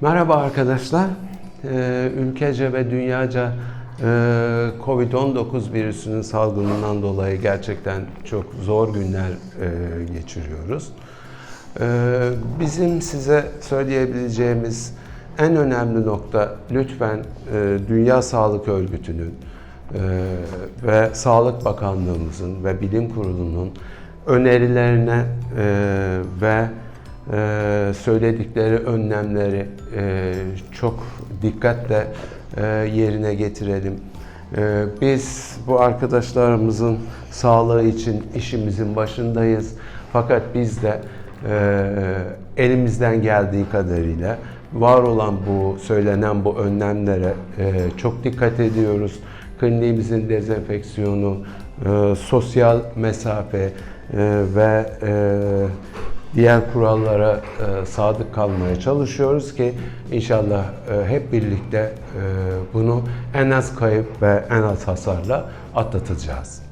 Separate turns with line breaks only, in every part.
Merhaba arkadaşlar. Ee, ülkece ve dünyaca e, Covid-19 virüsünün salgınından dolayı gerçekten çok zor günler e, geçiriyoruz. Ee, bizim size söyleyebileceğimiz en önemli nokta lütfen e, Dünya Sağlık Örgütü'nün ve Sağlık Bakanlığımızın ve Bilim Kurulu'nun önerilerine e, ve e, söyledikleri önlemleri e, çok dikkatle e, yerine getirelim. E, biz bu arkadaşlarımızın sağlığı için işimizin başındayız. Fakat biz de e, elimizden geldiği kadarıyla var olan bu söylenen bu önlemlere e, çok dikkat ediyoruz. Kliniğimizin dezenfeksiyonu, e, sosyal mesafe e, ve e, diğer kurallara e, sadık kalmaya çalışıyoruz ki inşallah e, hep birlikte e, bunu en az kayıp ve en az hasarla atlatacağız.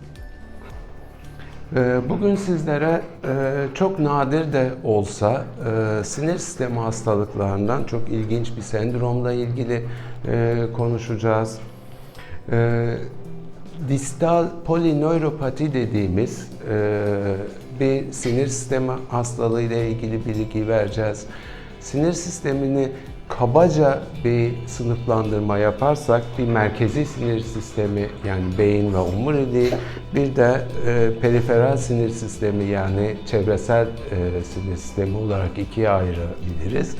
E, Bugün sizlere e, çok nadir de olsa e, sinir sistemi hastalıklarından çok ilginç bir sendromla ilgili e, konuşacağız. E, Distal polinöropati dediğimiz e, bir sinir sistemi hastalığı ile ilgili bilgi vereceğiz. Sinir sistemini kabaca bir sınıflandırma yaparsak bir merkezi sinir sistemi yani beyin ve omuriliği bir de e, periferal sinir sistemi yani çevresel e, sinir sistemi olarak ikiye ayırabiliriz.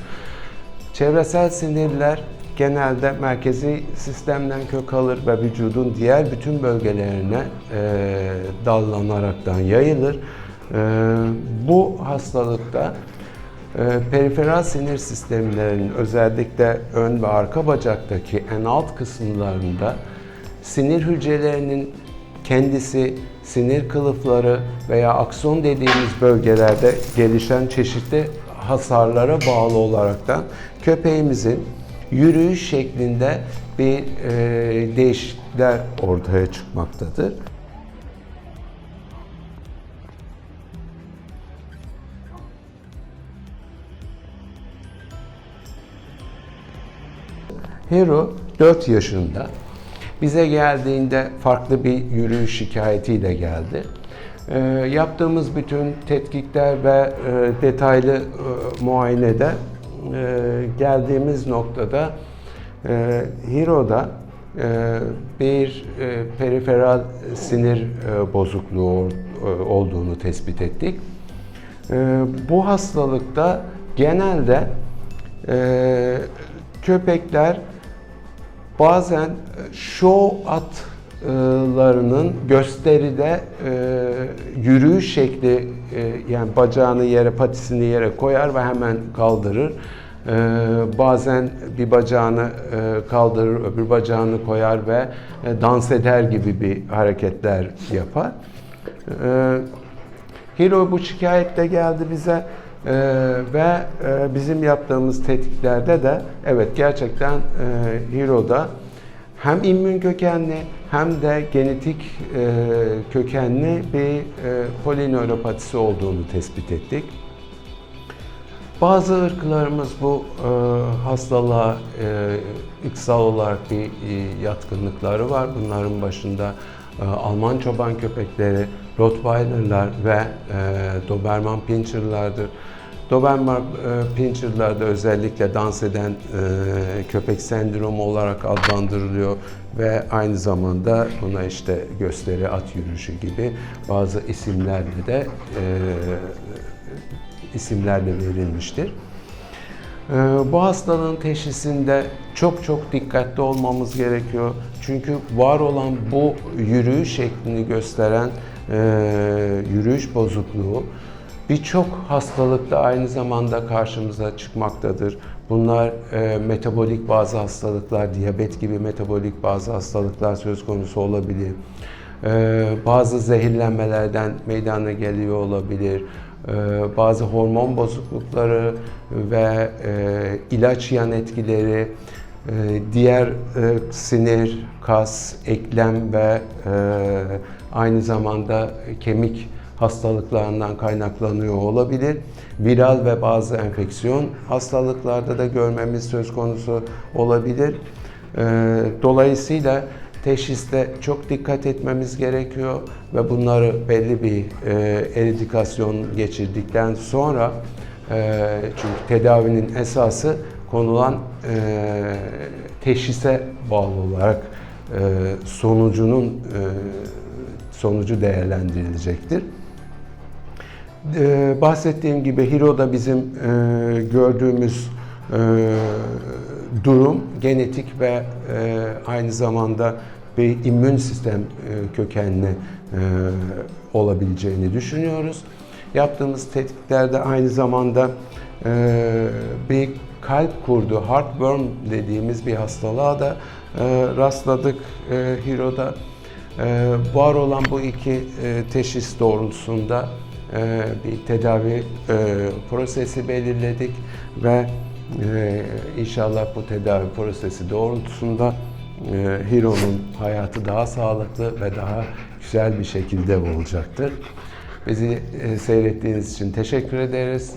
Çevresel sinirler genelde merkezi sistemden kök alır ve vücudun diğer bütün bölgelerine e, dallanaraktan yayılır. E, bu hastalıkta e, periferal sinir sistemlerinin özellikle ön ve arka bacaktaki en alt kısımlarında sinir hücrelerinin kendisi, sinir kılıfları veya akson dediğimiz bölgelerde gelişen çeşitli hasarlara bağlı olaraktan köpeğimizin yürüyüş şeklinde bir e, değişiklikler ortaya çıkmaktadır. Hero 4 yaşında. Bize geldiğinde farklı bir yürüyüş şikayetiyle geldi. E, yaptığımız bütün tetkikler ve e, detaylı e, muayenede e, geldiğimiz noktada e, Hiro'da e, bir e, periferal sinir e, bozukluğu e, olduğunu tespit ettik. E, bu hastalıkta genelde e, köpekler bazen şov atlarının gösteride e, yürüyüş şekli e, yani bacağını yere patisini yere koyar ve hemen kaldırır. E, bazen bir bacağını e, kaldırır, öbür bacağını koyar ve e, dans eder gibi bir hareketler yapar. E, Hiro bu şikayetle geldi bize Ee, ve e, bizim yaptığımız tetkiklerde de evet gerçekten e, Hiro'da hem immün kökenli hem de genetik e, kökenli bir e, polinöropatisi olduğunu tespit ettik. Bazı ırklarımız bu e, hastalığa e, ırksal olarak bir e, yatkınlıkları var. Bunların başında e, Alman çoban köpekleri, Rottweiler'lar ve e, Doberman Pinscher'lardır. Doberman e, Pinscher'larda özellikle dans eden e, köpek sendromu olarak adlandırılıyor ve aynı zamanda buna işte gösteri at yürüyüşü gibi bazı isimlerle de e, isimlerle verilmiştir. Ee, Bu hastalığın teşhisinde çok çok dikkatli olmamız gerekiyor. Çünkü var olan bu yürüyüş şeklini gösteren e, yürüyüş bozukluğu birçok hastalıkta aynı zamanda karşımıza çıkmaktadır. Bunlar e, metabolik bazı hastalıklar, diyabet gibi metabolik bazı hastalıklar söz konusu olabilir. E, bazı zehirlenmelerden meydana geliyor olabilir. E, bazı hormon bozuklukları ve e, ilaç yan etkileri, e, diğer e, sinir, kas, eklem ve e, aynı zamanda kemik hastalıklarından kaynaklanıyor olabilir. Viral ve bazı enfeksiyon hastalıklarda da görmemiz söz konusu olabilir. Ee, Dolayısıyla teşhiste çok dikkat etmemiz gerekiyor ve bunları belli bir e, eridikasyon geçirdikten sonra e, çünkü tedavinin esası konulan e, teşhise bağlı olarak e, sonucunun sonucu değerlendirilecektir. Ee, bahsettiğim gibi Hiro'da bizim e, gördüğümüz e, durum genetik ve e, aynı zamanda bir immün sistem e, kökenli e, olabileceğini düşünüyoruz. Yaptığımız tetkiklerde aynı zamanda e, bir kalp kurdu, heartworm dediğimiz bir hastalığa da e, rastladık e, Hiro'da. E, var olan bu iki e, teşhis doğrultusunda e, bir tedavi e, prosesi belirledik ve e, inşallah bu tedavi prosesi doğrultusunda e, Hiro'nun hayatı daha sağlıklı ve daha güzel bir şekilde olacaktır. Bizi seyrettiğiniz için teşekkür ederiz.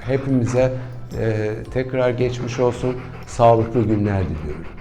Hepimize tekrar geçmiş olsun, sağlıklı günler diliyorum.